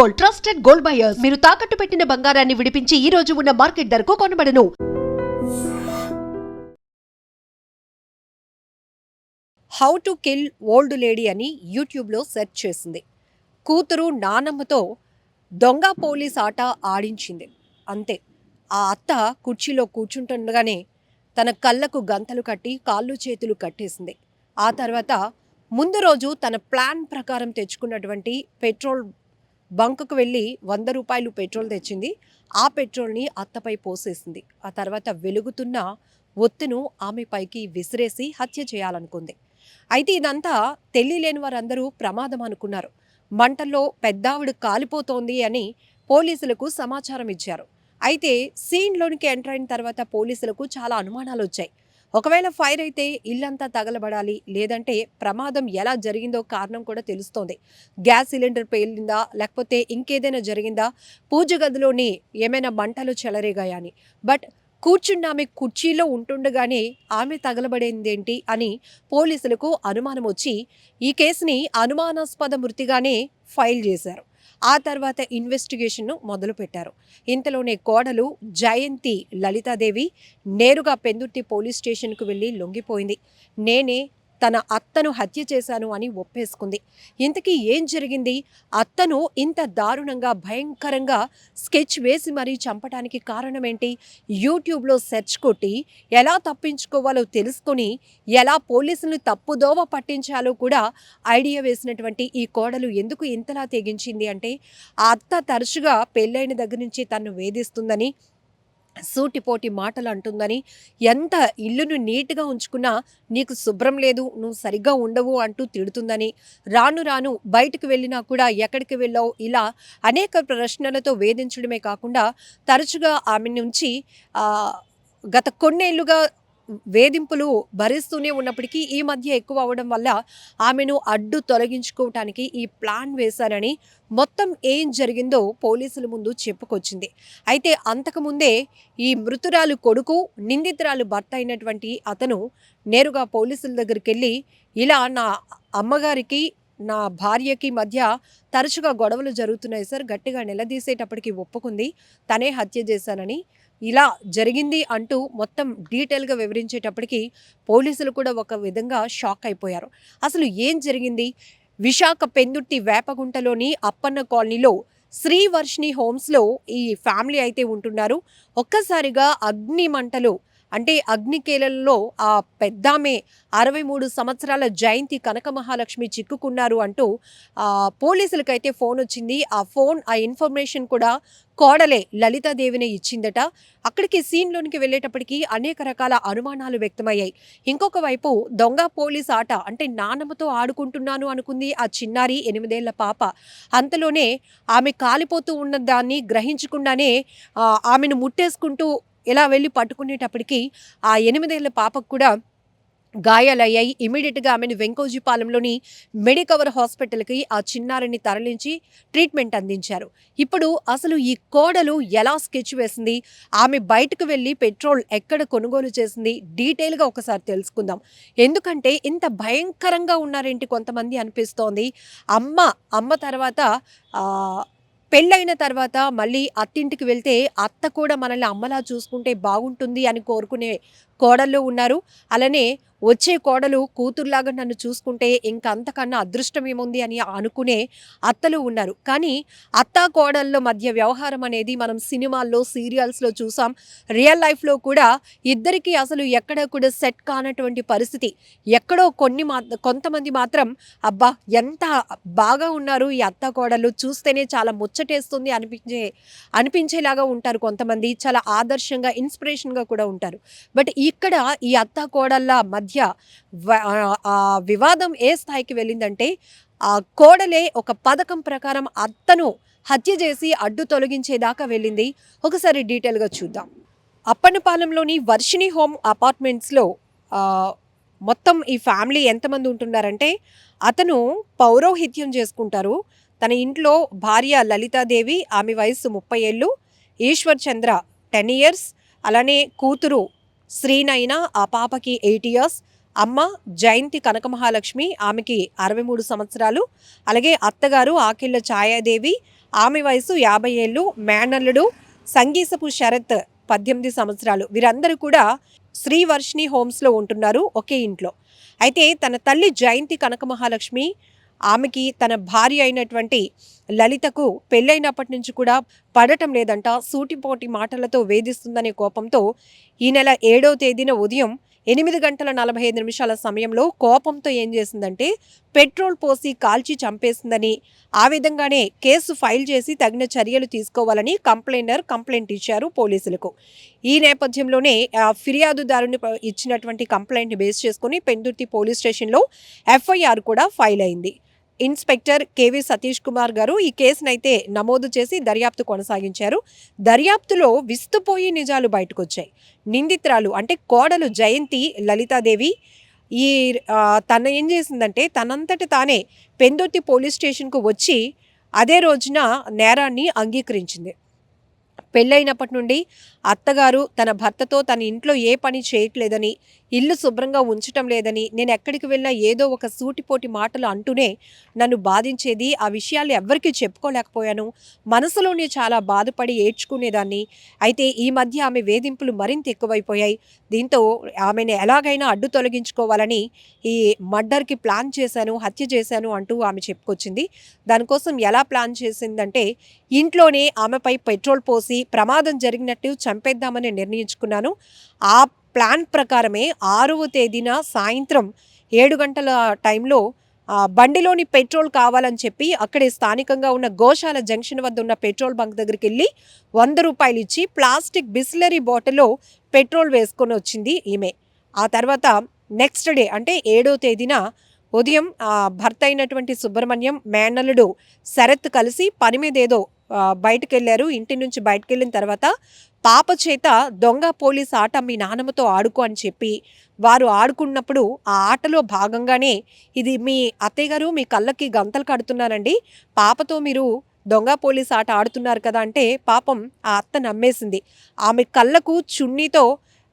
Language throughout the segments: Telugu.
Gold trusted gold buyers. మీరు తాకట్టు పెట్టిన బంగారాన్ని విడిపించి ఈ రోజు ఉన్న మార్కెట్ ధరకు కొనబడను. How to kill old lady అని యూట్యూబ్లో సెర్చ్ చేసింది. కూతురు నానమ్మతో దొంగ పోలీస్ ఆట ఆడించింది. అంతే. ఆ అత్త కుర్చీలో కూర్చుంటుండగానే తన కళ్ళకు గంతలు కట్టి కాళ్ళు చేతులు కట్టేసింది. ఆ తర్వాత ముందు రోజు తన ప్లాన్ ప్రకారం తెచ్చుకున్నటువంటి పెట్రోల్ బంకుకు వెళ్ళి వంద రూపాయలు పెట్రోల్ తెచ్చింది. ఆ పెట్రోల్ని అత్తపై పోసేసింది. ఆ తర్వాత వెలుగుతున్న ఒత్తును ఆమె పైకి విసిరేసి హత్య చేయాలనుకుంది. అయితే ఇదంతా తెలియలేని వారందరూ ప్రమాదం అనుకున్నారు. మంటల్లో పెద్దావిడ కాలిపోతోంది అని పోలీసులకు సమాచారం ఇచ్చారు. అయితే సీన్లోనికి ఎంటర్ అయిన తర్వాత పోలీసులకు చాలా అనుమానాలు వచ్చాయి. ఒకవేళ ఫైర్ అయితే ఇల్లంతా తగలబడాలి. లేదంటే ప్రమాదం ఎలా జరిగిందో కారణం కూడా తెలుస్తోంది. గ్యాస్ సిలిండర్ పేలిందా? లేకపోతే ఇంకేదైనా జరిగిందా? పూజ గదిలోని ఏమైనా మంటలు చెలరేగాయని బట్ కూర్చున్న ఆమె కుర్చీలో ఉంటుండగానే ఆమె తగలబడేందేంటి అని పోలీసులకు అనుమానం వచ్చి ఈ కేసుని అనుమానాస్పద మృతిగానే ఫైల్ చేశారు. ఆ తర్వాత ఇన్వెస్టిగేషన్ను మొదలుపెట్టారు. ఇంతలోనే కోడలు జయంతి లలితాదేవి నేరుగా పెందుర్తి పోలీస్ స్టేషన్కు వెళ్ళి లొంగిపోయింది. నేనే తన అత్తను హత్య చేశాను అని ఒప్పేసుకుంది. ఇంతకీ ఏం జరిగింది? అత్తను ఇంత దారుణంగా భయంకరంగా స్కెచ్ వేసి మరీ చంపడానికి కారణమేంటి? యూట్యూబ్లో సెర్చ్ కొట్టి ఎలా తప్పించుకోవాలో తెలుసుకొని ఎలా పోలీసులను తప్పుదోవ పట్టించాలో కూడా ఐడియా వేసినటువంటి ఈ కోడలు ఎందుకు ఇంతలా తెగించింది అంటే ఆ అత్త తరచుగా పెళ్ళైన దగ్గర నుంచి తను వేధిస్తుందని సూటిపోటి మాటలు అంటుందని ఎంత ఇల్లును నీట్గా ఉంచుకున్నా నీకు శుభ్రం లేదు నువ్వు సరిగ్గా ఉండవు అంటూ తిడుతుందని. రాను రాను బయటకు వెళ్ళినా కూడా ఎక్కడికి వెళ్ళావు ఇలా అనేక ప్రశ్నలతో వేధించడమే కాకుండా తరచుగా ఆమె నుంచి గత కొన్నేళ్ళుగా వేధింపులు భరిస్తూనే ఉన్నప్పటికీ ఈ మధ్య ఎక్కువ అవడం వల్ల ఆమెను అడ్డు తొలగించుకోవటానికి ఈ ప్లాన్ వేశారని మొత్తం ఏం జరిగిందో పోలీసుల ముందు చెప్పుకొచ్చింది. అయితే అంతకుముందే ఈ మృతురాలు కొడుకు నిందితురాలు భర్త అయినటువంటి అతను నేరుగా పోలీసుల దగ్గరికి వెళ్ళి ఇలా నా అమ్మగారికి నా భార్యకి మధ్య తరచుగా గొడవలు జరుగుతున్నాయి సార్. గట్టిగా నిలదీసేటప్పటికి ఒప్పుకుంది. తనే హత్య చేశానని ఇలా జరిగింది అంటూ మొత్తం డీటెయిల్గా వివరించేటప్పటికి పోలీసులు కూడా ఒక విధంగా షాక్ అయిపోయారు. అసలు ఏం జరిగింది? విశాఖ పెందుర్తి వేపగుంటలోని అప్పన్న కాలనీలో శ్రీవర్షిణి హోమ్స్లో ఈ ఫ్యామిలీ అయితే ఉంటున్నారు. ఒక్కసారిగా అగ్ని మంటలు అంటే అగ్నికేలల్లో ఆ పెద్దామే అరవై మూడు సంవత్సరాల జయంతి కనక మహాలక్ష్మి చిక్కుకున్నారు అంటూ పోలీసులకైతే ఫోన్ వచ్చింది. ఆ ఫోన్ ఆ ఇన్ఫర్మేషన్ కూడా కోడలే లలితాదేవినే ఇచ్చిందట. అక్కడికి సీన్లోనికి వెళ్ళేటప్పటికి అనేక రకాల అనుమానాలు వ్యక్తమయ్యాయి. ఇంకొక వైపు దొంగ పోలీస్ ఆట అంటే నానమ్మతో ఆడుకుంటున్నాను అనుకుంది ఆ చిన్నారి ఎనిమిదేళ్ళ పాప. అంతలోనే ఆమె కాలిపోతూ ఉన్న దాన్ని గ్రహించకుండానే ఆమెను ముట్టేసుకుంటూ ఇలా వెళ్ళి పట్టుకునేటప్పటికి ఆ ఎనిమిదేళ్ళ పాపకు కూడా గాయాలయ్యాయి. ఇమీడియట్గా ఆమెను వెంకోజీపాలెంలోని మెడికవర్ హాస్పిటల్కి ఆ చిన్నారిని తరలించి ట్రీట్మెంట్ అందించారు. ఇప్పుడు అసలు ఈ కోడలు ఎలా స్కెచ్ వేసింది? ఆమె బయటకు వెళ్ళి పెట్రోల్ ఎక్కడ కొనుగోలు చేసింది? డీటెయిల్గా ఒకసారి తెలుసుకుందాం. ఎందుకంటే ఇంత భయంకరంగా ఉన్నారేంటి కొంతమంది అనిపిస్తోంది. అమ్మ అమ్మ తర్వాత పెళ్ళైన తర్వాత మళ్ళీ అత్తింటికి వెళ్తే అత్త కూడా మనల్ని అమ్మలా చూసుకుంటే బాగుంటుంది అని కోరుకునే కోడళ్ళు ఉన్నారు. అలానే వచ్చే కోడలు కూతురులాగా నన్ను చూసుకుంటే ఇంక అంతకన్నా అదృష్టం ఏముంది అని అనుకునే అత్తలు ఉన్నారు. కానీ అత్త కోడళ్ళ మధ్య వ్యవహారం అనేది మనం సినిమాల్లో సీరియల్స్లో చూసాం. రియల్ లైఫ్లో కూడా ఇద్దరికీ అసలు ఎక్కడ కూడా సెట్ కానటువంటి పరిస్థితి. ఎక్కడో కొన్ని మా కొంతమంది మాత్రం అబ్బా ఎంత బాగా ఉన్నారు ఈ అత్త కోడలు చూస్తేనే చాలా ముచ్చటేస్తుంది అనిపించే అనిపించేలాగా ఉంటారు కొంతమంది. చాలా ఆదర్శంగా ఇన్స్పిరేషన్గా కూడా ఉంటారు. బట్ ఇక్కడ ఈ అత్త కోడళ్ళ మధ్య మధ్య ఆ వివాదం ఏ స్థాయికి వెళ్ళిందంటే ఆ కోడలే ఒక పథకం ప్రకారం అత్తను హత్య చేసి అడ్డు తొలగించేదాకా వెళ్ళింది. ఒకసారి డీటెయిల్గా చూద్దాం. అప్పన్నపాలెంలోని వర్షిణి హోమ్ అపార్ట్మెంట్స్లో మొత్తం ఈ ఫ్యామిలీ ఎంతమంది ఉంటున్నారంటే అతను పౌరోహిత్యం చేసుకుంటారు. తన ఇంట్లో భార్య లలితాదేవి ఆమె వయస్సు ముప్పై ఏళ్ళు ఈశ్వర్ చంద్ర టెన్ ఇయర్స్ అలానే కూతురు శ్రీనయన ఆ పాపకి ఎయిట్ ఇయర్స్. అమ్మ జయంతి కనకమహాలక్ష్మి ఆమెకి అరవై మూడు సంవత్సరాలు. అలాగే అత్తగారు ఆకిళ్ళ ఛాయాదేవి ఆమె వయసు యాభై ఏళ్ళు మేనల్లుడు సంగీసపు శరత్ పద్దెనిమిది సంవత్సరాలు. వీరందరూ కూడా శ్రీవర్షిణి హోమ్స్లో ఉంటున్నారు ఒకే ఇంట్లో. అయితే తన తల్లి జయంతి కనక మహాలక్ష్మి ఆమెకి తన భార్య అయినటువంటి లలితకు పెళ్ళైనప్పటి నుంచి కూడా పడటం లేదంట. సూటిపోటి మాటలతో వేధిస్తుందనే కోపంతో ఈ నెల ఏడవ తేదీన ఉదయం ఎనిమిది గంటల నలభై ఐదు నిమిషాల సమయంలో కోపంతో ఏం చేసిందంటే పెట్రోల్ పోసి కాల్చి చంపేసిందని ఆ విధంగానే కేసు ఫైల్ చేసి తగిన చర్యలు తీసుకోవాలని కంప్లైనర్ కంప్లైంట్ ఇచ్చారు పోలీసులకు. ఈ నేపథ్యంలోనే ఫిర్యాదుదారుని ఇచ్చినటువంటి కంప్లైంట్ని బేస్ చేసుకుని పెందుర్తి పోలీస్ స్టేషన్లో ఎఫ్ఐఆర్ కూడా ఫైల్ అయింది. ఇన్స్పెక్టర్ కేవీ సతీష్ కుమార్ గారు ఈ కేసునైతే నమోదు చేసి దర్యాప్తు కొనసాగించారు. దర్యాప్తులో విస్తుపోయి నిజాలు బయటకు వచ్చాయి నిందితురాలు అంటే కోడలు జయంతి లలితాదేవి ఈ తన ఏం చేసిందంటే తనంతట తానే పెందొత్తి పోలీస్ స్టేషన్కు వచ్చి అదే రోజున నేరాన్ని అంగీకరించింది. పెళ్ళైనప్పటి నుండి అత్తగారు తన భర్తతో తన ఇంట్లో ఏ పని చేయట్లేదని ఇల్లు శుభ్రంగా ఉంచటం లేదని నేను ఎక్కడికి వెళ్ళినా ఏదో ఒక సూటిపోటి మాటలు అంటూనే నన్ను బాధించేది ఆ విషయాలు ఎవ్వరికీ చెప్పుకోలేకపోయాను. మనసులోనే చాలా బాధపడి ఏడ్చుకునేదాన్ని. అయితే ఈ మధ్య ఆమె వేధింపులు మరింత ఎక్కువైపోయాయి. దీంతో ఆమెను ఎలాగైనా అడ్డు తొలగించుకోవాలని ఈ మర్డర్కి ప్లాన్ చేశాను హత్య చేశాను అంటూ ఆమె చెప్పుకొచ్చింది. దానికోసం ఎలా ప్లాన్ చేసిందంటే ఇంట్లోనే ఆమెపై పెట్రోల్ పోసి ప్రమాదం జరిగినట్టు చంపేద్దామని నిర్ణయించుకున్నాను. ఆ ప్లాన్ ప్రకారమే ఆరవ తేదీన సాయంత్రం ఏడు గంటల టైంలో బండిలోని పెట్రోల్ కావాలని చెప్పి అక్కడే స్థానికంగా ఉన్న గోశాల జంక్షన్ వద్ద ఉన్న పెట్రోల్ బంక్ దగ్గరికి వెళ్ళి వంద రూపాయలు ఇచ్చి ప్లాస్టిక్ బిస్లరీ బాటిల్లో పెట్రోల్ వేసుకొని వచ్చింది ఈమె. ఆ తర్వాత నెక్స్ట్ డే అంటే ఏడో తేదీన ఉదయం భర్త అయినటువంటి సుబ్రహ్మణ్యం మేనల్లుడు శరత్ కలిసి పని మీద ఏదో బయటకు వెళ్ళారు ఇంటి నుంచి బయటకు వెళ్ళిన తర్వాత పాప చేత దొంగ పోలీస్ ఆట మీ నాన్నమ్మతో ఆడుకో అని చెప్పి వారు ఆడుకున్నప్పుడు ఆ ఆటలో భాగంగానే ఇది మీ అత్తయ్య గారు మీ కళ్ళకి గంతలు కడుతున్నానండి పాపతో మీరు దొంగ పోలీస్ ఆట ఆడుతున్నారు కదా అంటే పాపం ఆ అత్త నమ్మేసింది. ఆమె కళ్ళకు చున్నీతో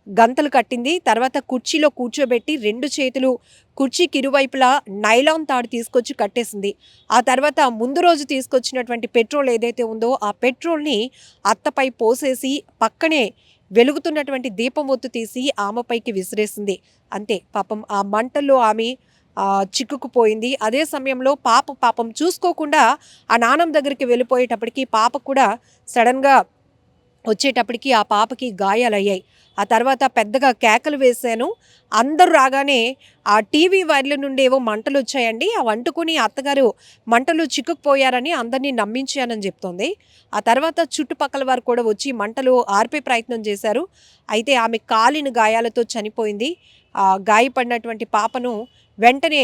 గంతలు కట్టింది. తర్వాత కుర్చీలో కూర్చోబెట్టి రెండు చేతులు కుర్చీకి ఇరువైపులా నైలాన్ తాడు తీసుకొచ్చి కట్టేసింది. ఆ తర్వాత ముందు రోజు తీసుకొచ్చినటువంటి పెట్రోల్ ఏదైతే ఉందో ఆ పెట్రోల్ని అత్తపై పోసేసి పక్కనే వెలుగుతున్నటువంటి దీపం ఒత్తు తీసి ఆమెపైకి విసిరేసింది. అంతే పాపం ఆ మంటల్లో ఆమె చిక్కుకుపోయింది. అదే సమయంలో పాప పాపం చూసుకోకుండా ఆ నానం దగ్గరికి వెళ్ళిపోయేటప్పటికి పాప కూడా సడన్గా వచ్చేటప్పటికి ఆ పాపకి గాయాలయ్యాయి. ఆ తర్వాత పెద్దగా కేకలు వేశాను. అందరూ రాగానే ఆ టీవీ వైర్ల నుండి ఏవో మంటలు వచ్చాయండి. ఆ వంటుకుని అత్తగారు మంటలు చిక్కుకుపోయారని అందరినీ నమ్మించానని చెప్తోంది. ఆ తర్వాత చుట్టుపక్కల వారు కూడా వచ్చి మంటలు ఆర్పే ప్రయత్నం చేశారు. అయితే ఆమె కాలిన గాయాలతో చనిపోయింది. ఆ గాయపడినటువంటి పాపను వెంటనే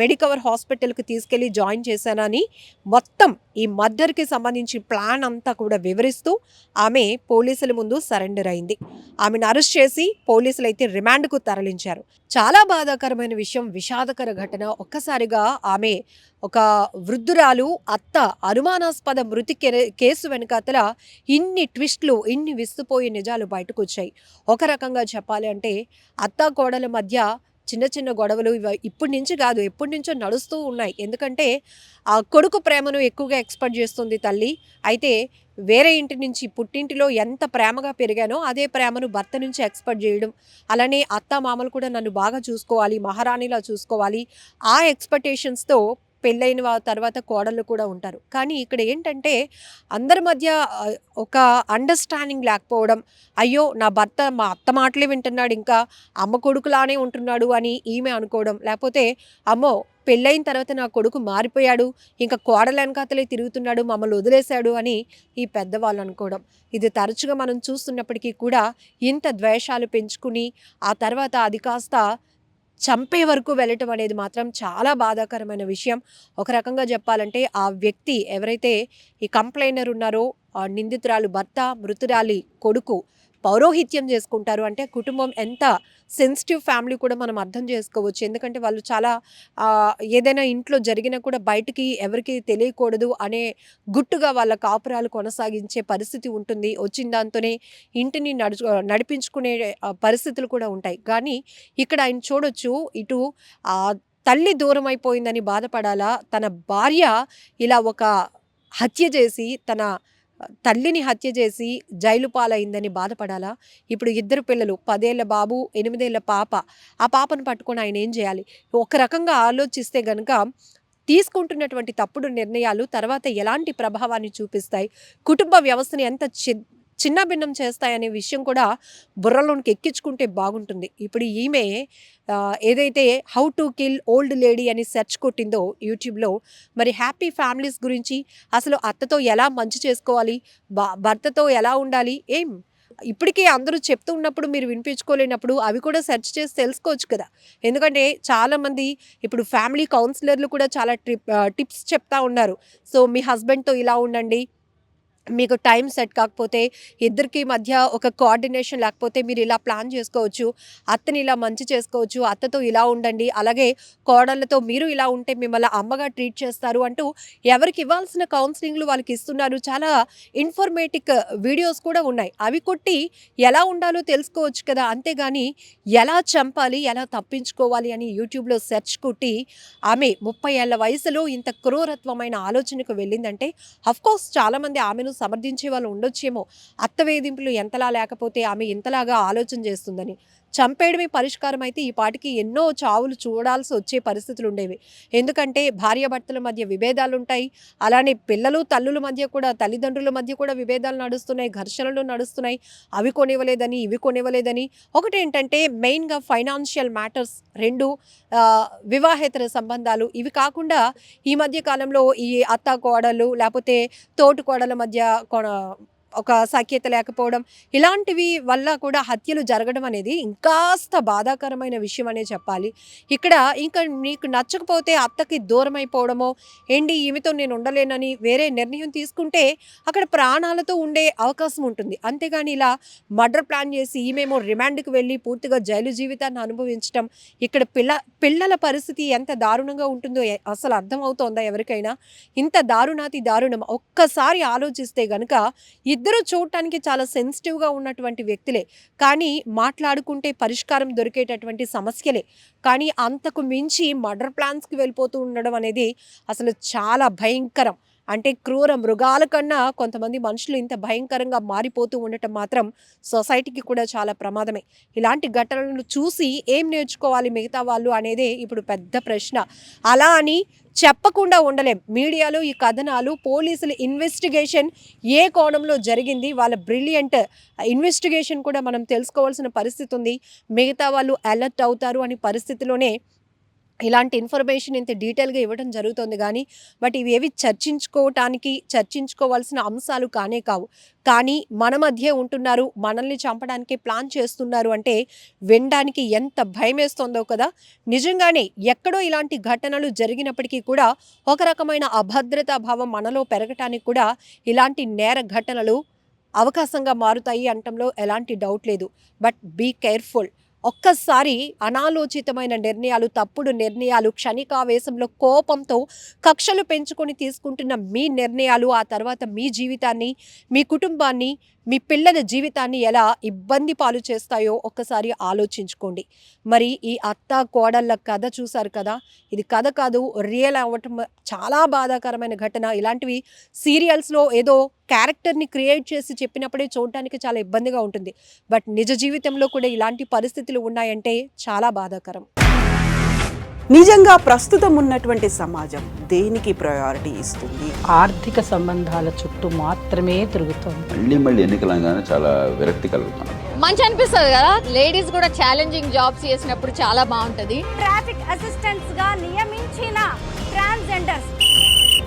మెడికవర్ హాస్పిటల్కి తీసుకెళ్ళి జాయిన్ చేశానని మొత్తం ఈ మర్డర్కి సంబంధించి ప్లాన్ అంతా కూడా వివరిస్తూ ఆమె పోలీసుల ముందు సరెండర్ అయింది. ఆమెను అరెస్ట్ చేసి పోలీసులు అయితే రిమాండ్కు తరలించారు. చాలా బాధాకరమైన విషయం విషాదకర ఘటన. ఒక్కసారిగా ఆమె ఒక వృద్ధురాలు అత్త అనుమానాస్పద మృతి కేసు వెనుకతల ఇన్ని ట్విస్ట్లు ఇన్ని విస్తుపోయే నిజాలు బయటకు వచ్చాయి ఒక రకంగా చెప్పాలి అంటే అత్త కోడల మధ్య చిన్న చిన్న గొడవలు ఇవి ఇప్పటి నుంచి కాదు ఎప్పటి నుంచో నడుస్తూ ఉన్నాయి. ఎందుకంటే ఆ కొడుకు ప్రేమను ఎక్కువగా ఎక్స్పెక్ట్ చేస్తుంది తల్లి. అయితే వేరే ఇంటి నుంచి పుట్టింటిలో ఎంత ప్రేమగా పెరిగానో అదే ప్రేమను భర్త నుంచి ఎక్స్పెక్ట్ చేయడం. అలానే అత్త మామలు కూడా నన్ను బాగా చూసుకోవాలి మహారాణిలా చూసుకోవాలి. ఆ ఎక్స్పెక్టేషన్స్తో పెళ్ళైన తర్వాత కోడళ్ళు కూడా ఉంటారు. కానీ ఇక్కడ ఏంటంటే అందరి మధ్య ఒక అండర్స్టాండింగ్ లేకపోవడం అయ్యో నా భర్త మా అత్త మాటలే వింటున్నాడు ఇంకా అమ్మ కొడుకులానే ఉంటున్నాడు అని ఈమె అనుకోవడం. లేకపోతే అమ్మో పెళ్ళైన తర్వాత నా కొడుకు మారిపోయాడు ఇంకా కోడల వెనకాతలే తిరుగుతున్నాడు మమ్మల్ని వదిలేశాడు అని ఈ పెద్దవాళ్ళు అనుకోవడం. ఇది తరచుగా మనం చూస్తున్నప్పటికీ కూడా ఇంత ద్వేషాలు పెంచుకుని ఆ తర్వాత అది కాస్త చంపే వరకు వెళ్ళటం అనేది మాత్రం చాలా బాధాకరమైన విషయం. ఒక రకంగా చెప్పాలంటే ఆ వ్యక్తి ఎవరైతే ఈ కంప్లైనర్ ఉన్నారో ఆ నిందితురాలు భర్త మృతురాలి కొడుకు పౌరోహిత్యం చేసుకుంటారు. అంటే కుటుంబం ఎంత సెన్సిటివ్ ఫ్యామిలీ కూడా మనం అర్థం చేసుకోవచ్చు. ఎందుకంటే వాళ్ళు చాలా ఏదైనా ఇంట్లో జరిగినా కూడా బయటికి ఎవరికి తెలియకూడదు అనే గుట్టుగా వాళ్ళ కాపురాలు కొనసాగించే పరిస్థితి ఉంటుంది. వచ్చిన దాంతోనే ఇంటిని నడుచు నడిపించుకునే పరిస్థితులు కూడా ఉంటాయి. కానీ ఇక్కడ ఆయన చూడొచ్చు ఇటు తల్లి దూరం అయిపోయిందని బాధపడాలా? తన భార్య ఇలా ఒక హత్య చేసి తన తల్లిని హత్య చేసి జైలు పాలైందని బాధపడాలా? ఇప్పుడు ఇద్దరు పిల్లలు పదేళ్ళ బాబు ఎనిమిదేళ్ళ పాప. ఆ పాపను పట్టుకొని ఆయన ఏం చేయాలి? ఒక రకంగా ఆలోచిస్తే గనక తీసుకుంటున్నటువంటి తప్పుడు నిర్ణయాలు తర్వాత ఎలాంటి ప్రభావాన్ని చూపిస్తాయి? కుటుంబ వ్యవస్థని ఎంత చి చిన్న భిన్నం చేస్తాయనే విషయం కూడా బుర్రలోనికి ఎక్కించుకుంటే బాగుంటుంది. ఇప్పుడు ఈమె ఏదైతే how to kill old lady అని సెర్చ్ కొట్టిందో యూట్యూబ్లో మరి హ్యాపీ ఫ్యామిలీస్ గురించి అసలు అత్తతో ఎలా మంచి చేసుకోవాలి భర్తతో ఎలా ఉండాలి ఏం? ఇప్పటికే అందరూ చెప్తూ ఉన్నప్పుడు మీరు వినిపించుకోలేనప్పుడు అవి కూడా సెర్చ్ చేసి తెలుసుకోవచ్చు కదా. ఎందుకంటే చాలామంది ఇప్పుడు ఫ్యామిలీ కౌన్సిలర్లు కూడా చాలా ట్రిప్ టిప్స్ చెప్తా ఉన్నారు. సో మీ హస్బెండ్తో ఇలా ఉండండి మీకు టైం సెట్ కాకపోతే ఇద్దరికి మధ్య ఒక కోఆర్డినేషన్ లేకపోతే మీరు ఇలా ప్లాన్ చేసుకోవచ్చు అత్తని ఇలా మంచి చేసుకోవచ్చు అత్తతో ఇలా ఉండండి అలాగే కోడళ్ళతో మీరు ఇలా ఉంటే మిమ్మల్ని అమ్మగా ట్రీట్ చేస్తారు అంటూ ఎవరికి ఇవ్వాల్సిన కౌన్సిలింగ్లు వాళ్ళకి ఇస్తున్నారు. చాలా ఇన్ఫర్మేటిక్ వీడియోస్ కూడా ఉన్నాయి. అవి కొట్టి ఎలా ఉండాలో తెలుసుకోవచ్చు కదా అంతేగాని ఎలా చంపాలి ఎలా తప్పించుకోవాలి అని యూట్యూబ్లో సెర్చ్ కొట్టి ఆమె ముప్పై ఏళ్ళ వయసులో ఇంత క్రూరత్వమైన ఆలోచనకు వెళ్ళిందంటే అఫ్కోర్స్ చాలామంది ఆమెను సమర్థించే వాళ్ళు ఉండొచ్చేమో. అత్త వేధింపులు ఎంతలా లేకపోతే ఆమె ఇంతలాగా ఆలోచన చేస్తుందని. చంపేయడమే పరిష్కారం అయితే ఈ పాటికి ఎన్నో చావులు చూడాల్సి వచ్చే పరిస్థితులు ఉండేవి ఎందుకంటే భార్యాభర్తల మధ్య విభేదాలు ఉంటాయి అలానే పిల్లలు తల్లుల మధ్య కూడా తల్లిదండ్రుల మధ్య కూడా విభేదాలు నడుస్తున్నాయి ఘర్షణలు నడుస్తున్నాయి. అవి కొనివ్వలేదని ఇవి కొనివ్వలేదని. ఒకటి ఏంటంటే మెయిన్గా ఫైనాన్షియల్ మ్యాటర్స్ రెండు వివాహేతర సంబంధాలు. ఇవి కాకుండా ఈ మధ్య కాలంలో ఈ అత్త కోడలు లేకపోతే తోటి కోడల మధ్య కొన ఒక సఖ్యత లేకపోవడం ఇలాంటివి వల్ల కూడా హత్యలు జరగడం అనేది ఇంకాస్త బాధాకరమైన విషయం అనే చెప్పాలి. ఇక్కడ ఇంకా నీకు నచ్చకపోతే అత్తకి దూరం అయిపోవడమో ఏంటి ఈమెతో నేను ఉండలేనని వేరే నిర్ణయం తీసుకుంటే అక్కడ ప్రాణాలతో ఉండే అవకాశం ఉంటుంది. అంతేగాని ఇలా మర్డర్ ప్లాన్ చేసి ఈమెమో రిమాండ్కి వెళ్ళి పూర్తిగా జైలు జీవితాన్ని అనుభవించడం ఇక్కడ పిల్ల పిల్లల పరిస్థితి ఎంత దారుణంగా ఉంటుందో అసలు అర్థమవుతోందా ఎవరికైనా? ఇంత దారుణాతి దారుణం. ఒక్కసారి ఆలోచిస్తే గనుక ఇద్దరు చూడటానికి చాలా సెన్సిటివ్గా ఉన్నటువంటి వ్యక్తులే. కానీ మాట్లాడుకుంటే పరిష్కారం దొరికేటటువంటి సమస్యలే. కానీ అంతకు మించి మర్డర్ ప్లాన్స్కి వెళ్ళిపోతూ ఉండడం అనేది అసలు చాలా భయంకరం. అంటే క్రూర మృగాల కన్నా కొంతమంది మనుషులు ఇంత భయంకరంగా మారిపోతూ ఉండటం మాత్రం సొసైటీకి కూడా చాలా ప్రమాదమే. ఇలాంటి ఘటనలను చూసి ఏం నేర్చుకోవాలి మిగతా వాళ్ళు అనేదే ఇప్పుడు పెద్ద ప్రశ్న. అలా అని చెప్పకుండా ఉండలేం. మీడియాలో ఈ కథనాలు పోలీసుల ఇన్వెస్టిగేషన్ ఏ కోణంలో జరిగింది వాళ్ళ బ్రిలియంట్ ఇన్వెస్టిగేషన్ కూడా మనం తెలుసుకోవాల్సిన పరిస్థితి ఉంది. మిగతా వాళ్ళు అలర్ట్ అవుతారు అనే పరిస్థితిలోనే ఇలాంటి ఇన్ఫర్మేషన్ ఇంత డీటెయిల్గా ఇవ్వడం జరుగుతుంది కానీ బట్ ఇవి ఏవి చర్చించుకోవటానికి చర్చించుకోవాల్సిన అంశాలు కానే కావు. కానీ మన మధ్య ఉంటున్నారు మనల్ని చంపడానికి ప్లాన్ చేస్తున్నారు అంటే వినడానికి ఎంత భయమేస్తోందో కదా. నిజంగానే ఎక్కడో ఇలాంటి ఘటనలు జరిగినప్పటికీ కూడా ఒక రకమైన అభద్రతా భావం మనలో పెరగటానికి కూడా ఇలాంటి నేర ఘటనలు అవకాశంగా మారుతాయి అనటంలో ఎలాంటి డౌట్ లేదు. బట్ బీ కేర్ఫుల్ ఒక్కసారి అనాలోచితమైన నిర్ణయాలు తప్పుడు నిర్ణయాలు క్షణికావేశంలో కోపంతో కక్షలు పెంచుకొని తీసుకుంటున్న మీ నిర్ణయాలు ఆ తర్వాత మీ జీవితాన్ని మీ కుటుంబాన్ని మీ పిల్లల జీవితాన్ని ఎలా ఇబ్బంది పాలు చేస్తాయో ఒక్కసారి ఆలోచించుకోండి. మరి ఈ అత్త కోడళ్ళ కథ చూశారు కదా? ఇది కథ కాదు రియల్ అవ్వటం చాలా బాధాకరమైన ఘటన. ఇలాంటివి సీరియల్స్లో ఏదో క్యారెక్టర్ని క్రియేట్ చేసి చెప్పినప్పుడే చూడటానికి చాలా ఇబ్బందిగా ఉంటుంది. బట్ నిజ జీవితంలో కూడా ఇలాంటి పరిస్థితులు ఉన్నాయంటే చాలా బాధాకరం. నిజంగా ప్రస్తుతం ఉన్నటువంటి సమాజం దేనికి ప్రయారిటీ ఇస్తుంది? ఆర్థిక సంబంధాల చుట్టూ మాత్రమే తిరుగుతోంది. మళ్ళీ మళ్ళీ ఎన్నికలంగానే చాలా విరక్తి కలుగుతాను మంచి అనిపిస్తుంది కదా? లేడీస్ కూడా ఛాలెంజింగ్ జాబ్స్ చేసినప్పుడు చాలా బాగుంటది. ట్రాఫిక్ అసిస్టెంట్స్గా నియమించిన ట్రాన్స్జెండర్స్